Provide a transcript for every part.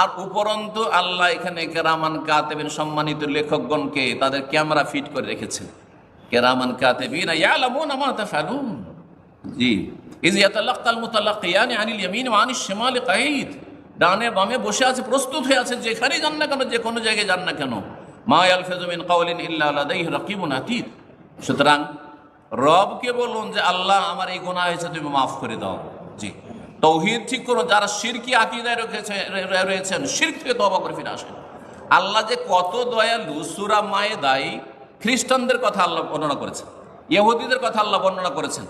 আর উপরন্তু আল্লাহ এখানে কেরামান কাতেবিন সম্মানিত লেখকগণকে তাদের ক্যামেরা ফিট করে রেখেছেন। কেরামান কাতেবিন জি। ডানে বামে বসে আছে, প্রস্তুত হয়ে আছে যান না কেন, যে কোনো জায়গায় যান না কেন। আতীদ। সুতরাং রবকে বলুন যে, আল্লাহ, আমার এই গুনাহ হয়েছে, তুমি মাফ করে দাও। জি। তৌহিদ ঠিক করুন, যারা শিরকি আকিদায় রেখেছে রয়েছেন, শিরক থেকে তবা করে ফিরে আসেন। আল্লাহ যে কত দয়ালু, সুরা মায়ে দায়ী খ্রিস্টানদের কথা আল্লাহ বর্ণনা করেছেন, ইহুদিদের কথা আল্লাহ বর্ণনা করেছেন।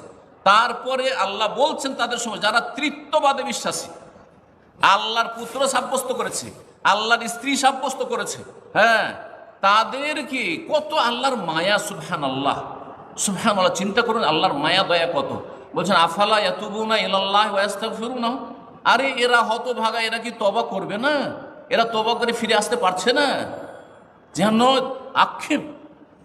তারপরে আল্লাহ বলছেন তাদের সময়, যারা তৃত্ববাদে বিশ্বাসী, আল্লাহর পুত্র সাব্যস্ত করেছে, আল্লাহর স্ত্রী সাব্যস্ত করেছে হ্যাঁ তাদের কি কত আল্লাহর মায়া? সুবহান আল্লাহ সুবহান আল্লাহ চিন্তা করুন, আল্লাহর মায়া, দয়া কত? বলছেন, আফালা ইয়াতুবুনা ইলাল্লাহ ওয়া ইয়াস্তাগফিরুনা আরে, এরা হতভাগা, এরা কি তবা করবে না? এরা তবা করে ফিরে আসতে পারছে না? যেন আক্ষেপ।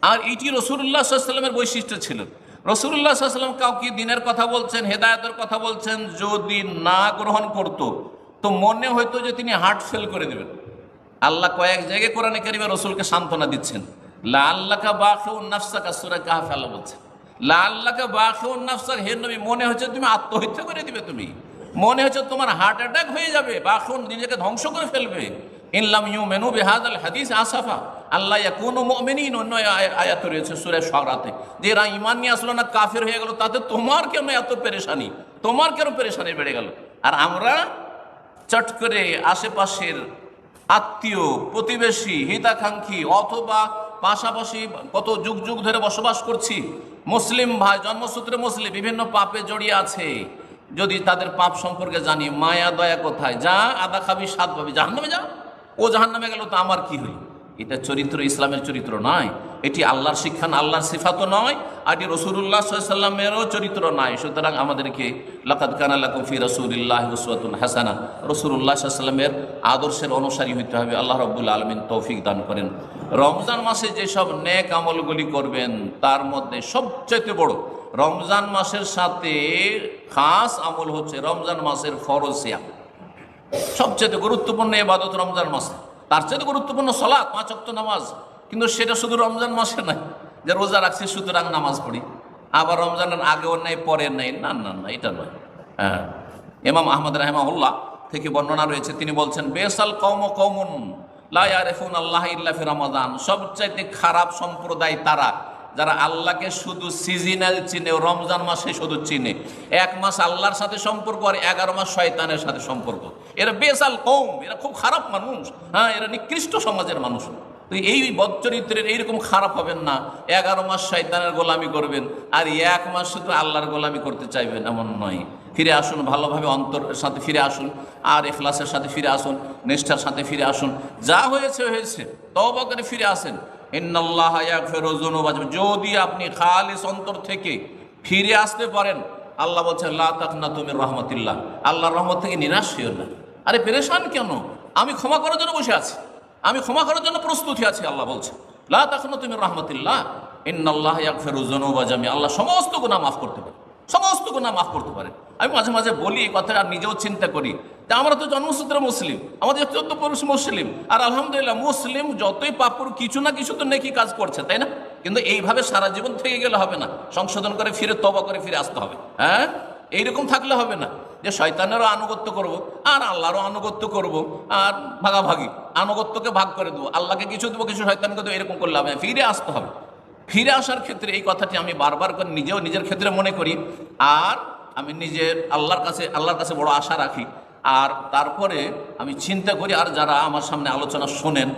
আর এটি রসুল্লাহ সাল্লামের বৈশিষ্ট্য ছিল। রসুল্লাহ সাল্লাম কাউকে দিনের কথা বলছেন, হেদায়তের কথা বলছেন, যদি না গ্রহণ করত, তো মনে হয়তো যে তিনি হার্ট ফেল করে দেবেন। আল্লাহ কয়েক জায়গায় কোরআনে কারিমে রসুলকে সান্ত্বনা দিচ্ছেন। লা আল্লাহকা বাখে উন্নাফসাকা সুরা কাহাফ, আল্লাহ বলছেন। লা আল্লাহকা বাখে উন্নাফসাক হে নবী, মনে হচ্ছে তুমি আত্মহত্যা করে দিবে তুমি। মনে হচ্ছে তোমার হার্ট অ্যাটাক হয়ে যাবে বাখন নিজেকে ধ্বংস করে ফেলবে। ইনলাম ইউ মেনু বেহাদ আল হাদিস আসাফা। আল্লাহ কোনো মমিনিন, অন্য আয়- আয়াত রয়েছে সুরে সরাতে যে এরা ইমান নিয়ে আসলো না, কাফের হয়ে গেল, তাতে তোমার কেন এত পেরেশানি? তোমার কেন পেরেশানি বেড়ে গেল? আর আমরা চট করে আশেপাশের আত্মীয়, প্রতিবেশী, হিতাকাঙ্ক্ষী, অথবা পাশাপাশি কত যুগ যুগ ধরে বসবাস করছি মুসলিম ভাই, জন্মসূত্রে মুসলিম, বিভিন্ন পাপে জড়িয়ে আছে। যদি তাদের পাপ সম্পর্কে জানি, মায়া, দয়া কোথায়? যা, আদা খাবি সাত পাবি। জাহান্নামে যা। ও জাহান নামে গেল, তো আমার কি হইল? এটা চরিত্র, ইসলামের চরিত্র নয়। এটি আল্লাহর শিক্ষা আল্লাহর সিফাতও নয়, আর এটি রসুল্লাহ সাল্লামেরও চরিত্র নয়। সুতরাং আমাদেরকে লাকাদ কানাল্লা কফি রসুল্লাহ উসওয়াতুন হাসানা। রসুল্লাহ সাল্লামের আদর্শের অনুসারী হইতে হবে। আল্লাহ রব্বুল আলমিন তৌফিক দান করেন। রমজান মাসে যেসব নেক আমলগুলি করবেন, তার মধ্যে সবচাইতে বড় রমজান মাসের সাথে খাস আমল হচ্ছে রমজান মাসের ফরজ সবচেয়ে গুরুত্বপূর্ণ এবাদত রমজান মাসে। তার চেয়ে গুরুত্বপূর্ণ সলাৎ পাঁচ অক্ট নামাজ। কিন্তু সেটা শুধু রমজান মাসে নাই যে রোজা রাখছি সুতরাং নামাজ পড়ি। আবার রমজানের আগেও নেই পরে নেই, না না না, এটা নয়। হ্যাঁ। এমাম আহমদ রাহমাউল্লাহ থেকে বর্ণনা রয়েছে, তিনি বলছেন, বেসাল কৌম কৌমুন লায়ারেফুন আল্লাহ ইল্লাফি রমাদান। সবচাইতে খারাপ সম্প্রদায় তারা যারা আল্লাহকে শুধু সিজনাল চিনে, রমজান মাসে শুধু চিনে। এক মাস আল্লাহর সাথে সম্পর্ক আর এগারো মাস শয়তানের সাথে সম্পর্ক। এরা বেসাল কম এরা খুব খারাপ মানুষ। হ্যাঁ এরা নিকৃষ্ট সমাজের মানুষ। তো এই বদচরিত্রের এইরকম খারাপ হবেন না। এগারো মাস শয়তানের গোলামি করবেন, আর এক মাস শুধু আল্লাহর গোলামি করতে চাইবেন, এমন নয়। ফিরে আসুন, ভালোভাবে অন্তরের সাথে ফিরে আসুন, আর এখলাসের সাথে ফিরে আসুন, নিষ্ঠার সাথে ফিরে আসুন। যা হয়েছে হয়েছে। তবা করে ফিরে আসেন। যদি আপনি খালিস অন্তর থেকে ফিরে আসতে পারেন, আল্লাহ বলছেন, লা তাকনা তুমি রহমতুল্লাহ। আল্লাহর রহমত থেকে নিরাশ হইও না। আরে পেরেশান কেন? আমি ক্ষমা করার জন্য বসে আছি। আমি ক্ষমা করার জন্য প্রস্তুতি আছি, আল্লাহ বলছে। লা তাকনা তুমি রহমতুল্লাহ। ইয়াগফিরুজ জামি আল্লাহ সমস্ত গুনাহ মাফ করতে পারে। সমস্ত গুনাহ মাফ করতে পারে। আমি মাঝে মাঝে বলি এই কথাটা আর নিজেও চিন্তা করি। যে আমরা তো জন্মসূত্রে মুসলিম, আমাদের চোদ্দ পুরুষ মুসলিম। আর আলহামদুলিল্লাহ মুসলিম যতই পাপুর, কিছু না কিছু তো নেকি কাজ করছে, তাই না? কিন্তু এইভাবে সারা জীবন থেকে গেলে হবে না। সংশোধন করে ফিরে তবা করে ফিরে আসতে হবে। হ্যাঁ? এইরকম থাকলে হবে না। যে শয়তানেরও আনুগত্য করব, আর আল্লাহরও আনুগত্য করব, আর ভাগাভাগি, আনুগত্যকে ভাগ করে দেবো। আল্লাহকে কিছু দেবো, কিছু শয়তানকে দেবো, এরকম করলে হবে। ফিরে আসতে হবে। ফিরে আসার ক্ষেত্রে এই কথাটি আমি বারবার করে নিজেও নিজের ক্ষেত্রে মনে করি। আর আমি নিজের আল্লাহর কাছে আল্লাহর কাছে বড় আশা রাখি আর তারপরে আমি চিন্তা করি, আর যারা আমার সামনে আলোচনা শোনেন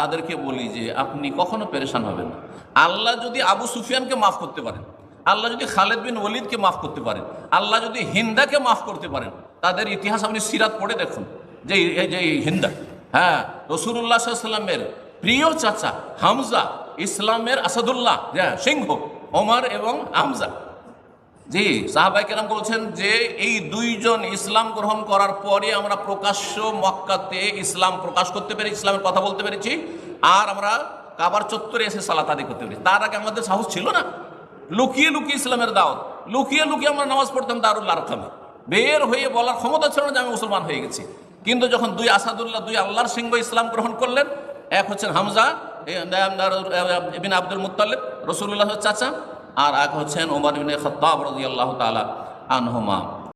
তাদেরকে বলি যে আপনি কখনো পেরেশান হবেন না। আল্লাহ যদি আবু সুফিয়ানকে মাফ করতে পারেন, আল্লাহ যদি খালেদ বিন ওলিদকে মাফ করতে পারেন, আল্লাহ যদি হিন্দাকে মাফ করতে পারেন, তাদের ইতিহাস আপনি সিরাত পড়ে দেখুন, যে এই যে হিন্দা। হ্যাঁ রসুল্লাহ সাল্লামের প্রিয় চাচা হামজা, ইসলামের আসাদুল্লাহ হ্যাঁ সিংহ, ওমর এবং হামজা। জি সাহাবাই কেরাম বলছেন যে এই দুইজন ইসলাম গ্রহণ করার পরে আমরা প্রকাশ্য মক্কাতে ইসলাম প্রকাশ করতে পেরে ইসলামের কথা বলতে পেরেছি আর আমরা কাবার চত্বরে এসে সালাত আদি করতে পেরেছি তার আগে আমাদের সাহস ছিল না লুকিয়ে লুকিয়ে ইসলামের দাওয়াত লুকিয়ে লুকিয়ে আমরা নামাজ পড়তাম দারুল আরকামে বের হয়ে বলার ক্ষমতা ছিল না যে আমি মুসলমান হয়ে গেছি কিন্তু যখন দুই আসাদুল্লাহ দুই আল্লাহর সিংহ ইসলাম গ্রহণ করলেন এক হচ্ছেন হামজা বিন আব্দুল মুতালিব রসুল্লাহ চাচা আর এক হচ্ছেন ওমর বিন খত্তাব রাজি আল্লাহ তালা আনহমা।